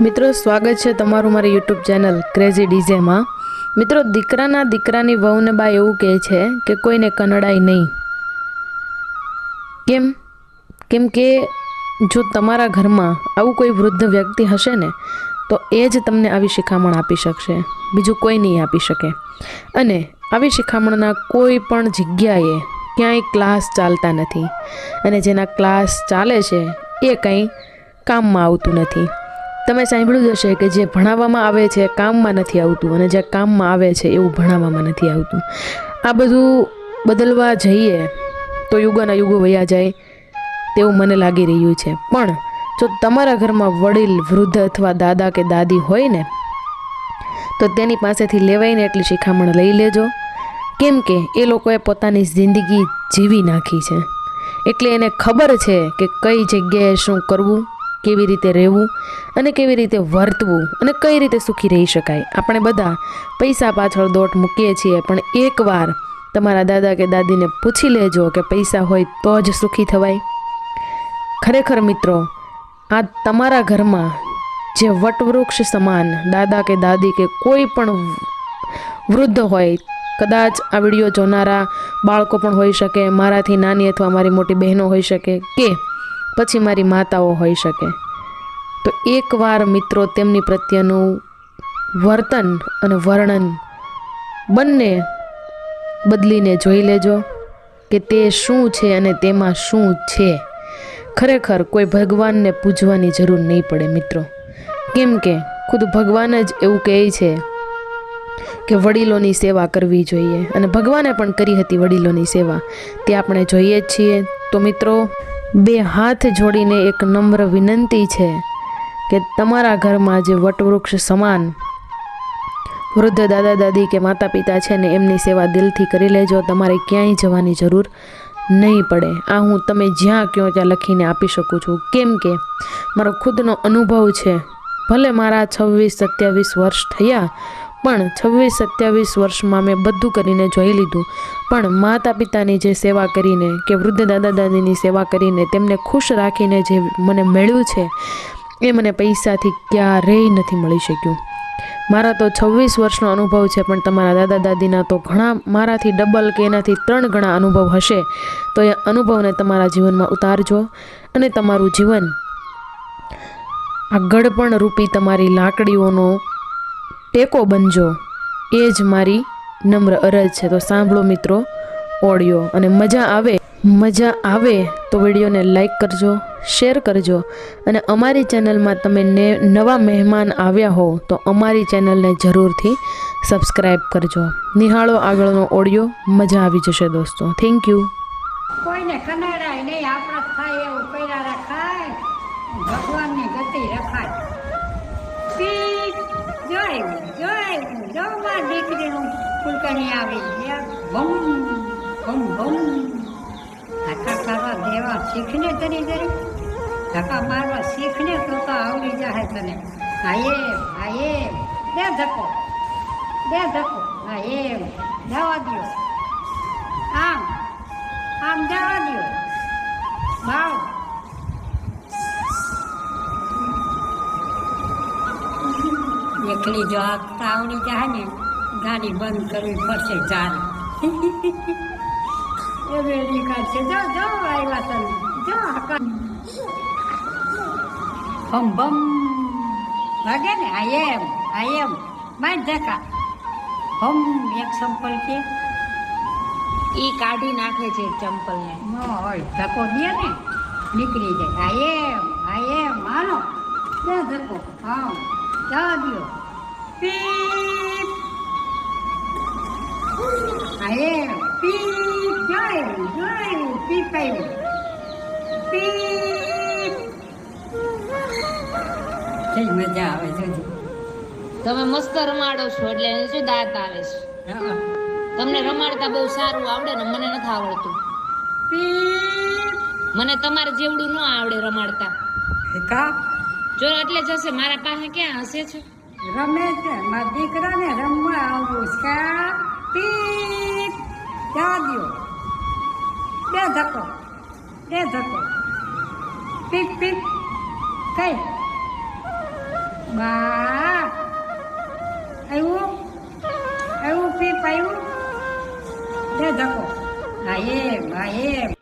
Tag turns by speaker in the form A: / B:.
A: મિત્રો, સ્વાગત છે તમારું મારી યુટ્યુબ ચેનલ ક્રેઝી ડીજેમાં મિત્રો, દીકરાના દીકરાની વહુને બા એવું કહે છે કે કોઈને કનડાય નહીં. કેમ? કેમ કે જો તમારા ઘરમાં આવું કોઈ વૃદ્ધ વ્યક્તિ હશે ને, તો એ જ તમને આવી શિખામણ આપી શકશે. બીજું કોઈ નહીં આપી શકે. અને આવી શિખામણના કોઈ પણ જગ્યાએ ક્યાંય ક્લાસ ચાલતા નથી. અને જેના ક્લાસ ચાલે છે, એ કંઈ કામમાં આવતું નથી. તમે સાંભળ્યું હશે કે જે ભણાવવામાં આવે છે કામમાં નથી આવતું અને જે કામમાં આવે છે એવું ભણાવવામાં નથી આવતું. આ બધું બદલવા જઈએ તો યુગોના યુગો વયા જાય તેવું મને લાગી રહ્યું છે. પણ જો તમારા ઘરમાં વડીલ, વૃદ્ધ અથવા દાદા કે દાદી હોય ને, તો તેની પાસેથી લેવાઈને એટલી શિખામણ લઈ લેજો. કેમ કે એ લોકોએ પોતાની જિંદગી જીવી નાખી છે. એટલે એને ખબર છે કે કઈ જગ્યાએ શું કરવું. કેવી રીતે રહેવું અને કેવી રીતે વર્તવું અને કઈ રીતે સુખી રહી શકાય? આપણે બધા પૈસા પાછળ દોટ મૂકીએ છીએ, પણ એકવાર તમારા દાદા કે દાદીને પૂછી લેજો કે પૈસા હોય તો જ સુખી થવાય. ખરેખર મિત્રો, આ તમારા ઘરમાં જે વટવૃક્ષ સમાન દાદા કે દાદી કે કોઈ પણ વૃદ્ધ હોય, કદાચ આ વીડિયો જોનારા બાળકો પણ હોઈ શકે, મારાથી નાની અથવા મારી મોટી બહેનો હોઈ શકે કે પછી મારી માતાઓ હોઈ શકે. તો એકવાર મિત્રો તેમની પ્રત્યેનું વર્તન અને વર્ણન બંને બદલીને જોઈ લેજો કે તે શું છે અને તેમાં શું છે. ખરેખર કોઈ ભગવાનને પૂજવાની જરૂર નહીં પડે મિત્રો. કેમ કે ખુદ ભગવાન જ એવું કહે છે કે વડીલોની સેવા કરવી જોઈએ. અને ભગવાને પણ કરી હતી વડીલોની સેવા. તે આપણે જોઈએ જ છીએ. તો મિત્રો બે હાથ જોડીને એક નમ્ર વિનંતી છે કે તમારા ઘરમાં જે વટવૃક્ષ સમાન વૃદ્ધ દાદા દાદી કે માતા પિતા છે ને એમની સેવા દિલથી કરી લેજો, તમારે ક્યાંય જવાની જરૂર નહીં પડે. આ હું તમે જ્યાં કહો ત્યાં લખીને આપી શકું છું. કેમ કે મારો ખુદનો અનુભવ છે. ભલે મારા છવ્વીસ સત્યાવીસ વર્ષ થયા પણ છવ્વીસ સત્યાવીસ વર્ષમાં મેં બધું કરીને જોઈ લીધું. પણ માતા પિતાની જે સેવા કરીને કે વૃદ્ધ દાદા દાદીની સેવા કરીને તેમને ખુશ રાખીને જે મને મળ્યું છે, એ મને પૈસાથી ક્યારેય નથી મળી શક્યું. મારા તો છવ્વીસ વર્ષનો અનુભવ છે, પણ તમારા દાદા દાદીના તો ઘણા મારાથી ડબલ કે એનાથી ત્રણ ગણા અનુભવ હશે. તો એ અનુભવને તમારા જીવનમાં ઉતારજો અને તમારું જીવન આ ગળપણ રૂપી તમારી લાકડીઓનો ટેકો બનજો. એ જ મારી નમ્ર અરજ છે. તો સાંભળો મિત્રો, ઓડિયો. અને મજા આવે મજા આવે તો વિડીયોને લાઈક કરજો, શેર કરજો. અને અમારી ચેનલમાં તમે ને, નવા મહેમાન આવ્યા હો તો અમારી ચેનલને જરૂરથી સબસ્ક્રાઈબ કરજો. નિહાળો આગળનો ઓડિયો. મજા આવી જશે દોસ્તો. થેન્ક યુ
B: ભગવાનની ગતિ રખાય. જોયું જોયું જો માં દીકરીનું ફૂલકણી આવી ભમ ભમ ભમ. ધક્કા કરવા દેવા શીખને તરી તરી ધક્કા મારવા શીખને તો તો આવડી જાય તને. હા એમ હા એમ દે ધક્કો દે ધક્કો. હા એમ જવા દો આમ આમ એકલી જો હાંકતા આવડી જાય ને ગાડી બંધ કરવી પડશે ચાલ. એ વેલી કાઢશે જો જો આવ્યા તમે. જો હાકા બમ લાગે ને? આ એમ આ એમ. માય ધકા હમ એક સંપલ કે
C: એ કાઢી નાખે છે ચંપલને.
B: હોય, ધક્કો દે ને. નીકળી જાય. આ એમ આ એમ. માનો ધક્કો. હા. જવા દો પીપ કઈ મજા આવે
C: તમે મસ્ત રમાડો છો એટલે એને શું દાંત આવે છે?
B: હા.
C: તમને રમાડતા બહુ સારું આવડે ને મને નથી આવડતું. મને તમારે જેવડું ન આવડે રમાડતા.
B: કા?
C: જો એટલે જશે મારા પાસે ક્યાં હશે છે?
B: રમે છે. મારા દીકરાને રમવા આવું છે. પીટ પીપ જવા દો બે ધક્કો. બે ધક્કો. પીટ પીટ કઈ બા. આવ્યું? આવ્યું પીપ આવ્યું? બે ધક્કો. હા એમ હા એમ